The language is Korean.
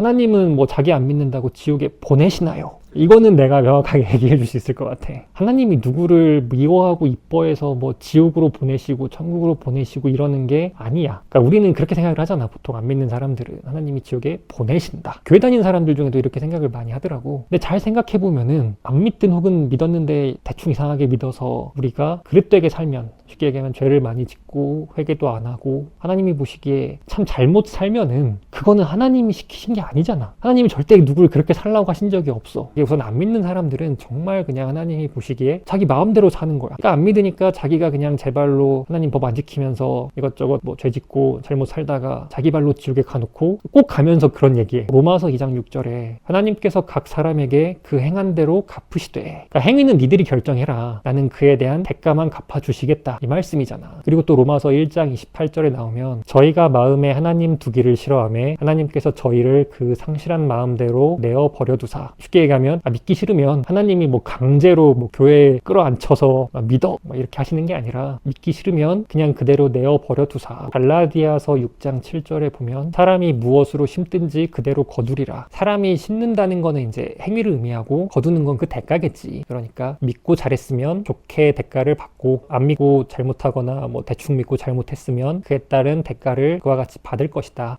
하나님은 뭐 자기 안 믿는다고 지옥에 보내시나요? 이거는 내가 명확하게 얘기해 줄 수 있을 것 같아. 하나님이 누구를 미워하고 이뻐해서 뭐 지옥으로 보내시고 천국으로 보내시고 이러는 게 아니야. 그러니까 우리는 그렇게 생각을 하잖아. 보통 안 믿는 사람들은 하나님이 지옥에 보내신다. 교회 다니는 사람들 중에도 이렇게 생각을 많이 하더라고. 근데 잘 생각해 보면은 안 믿든 혹은 믿었는데 대충 이상하게 믿어서 우리가 그릇되게 살면 쉽게 얘기하면 죄를 많이 짓고 회개도 안 하고 하나님이 보시기에 참 잘못 살면은 그거는 하나님이 시키신 게 아니잖아. 하나님이 절대 누구를 그렇게 살라고 하신 적이 없어. 이게 우선 안 믿는 사람들은 정말 그냥 하나님이 보시기에 자기 마음대로 사는 거야. 그러니까 안 믿으니까 자기가 그냥 제 발로 하나님 법 안 지키면서 이것저것 뭐 죄 짓고 잘못 살다가 자기 발로 지옥에 가놓고 꼭 가면서 그런 얘기해. 로마서 2장 6절에 하나님께서 각 사람에게 그 행한 대로 갚으시되 그러니까 행위는 니들이 결정해라. 나는 그에 대한 대가만 갚아주시겠다. 이 말씀이잖아. 그리고 또 로마서 1장 28절에 나오면 저희가 마음에 하나님 두기를 싫어함에 하나님께서 저희를 그 상실한 마음대로 내어 버려두사. 쉽게 얘기하면 아, 믿기 싫으면 하나님이 뭐 강제로 뭐 교회에 끌어안혀서 막 믿어 막 이렇게 하시는 게 아니라 믿기 싫으면 그냥 그대로 내어 버려 두사. 갈라디아서 6장 7절에 보면 사람이 무엇으로 심든지 그대로 거두리라. 사람이 심는다는 거는 이제 행위를 의미하고 거두는 건 그 대가겠지. 그러니까 믿고 잘했으면 좋게 대가를 받고 안 믿고 잘못하거나 뭐 대충 믿고 잘못했으면 그에 따른 대가를 그와 같이 받을 것이다.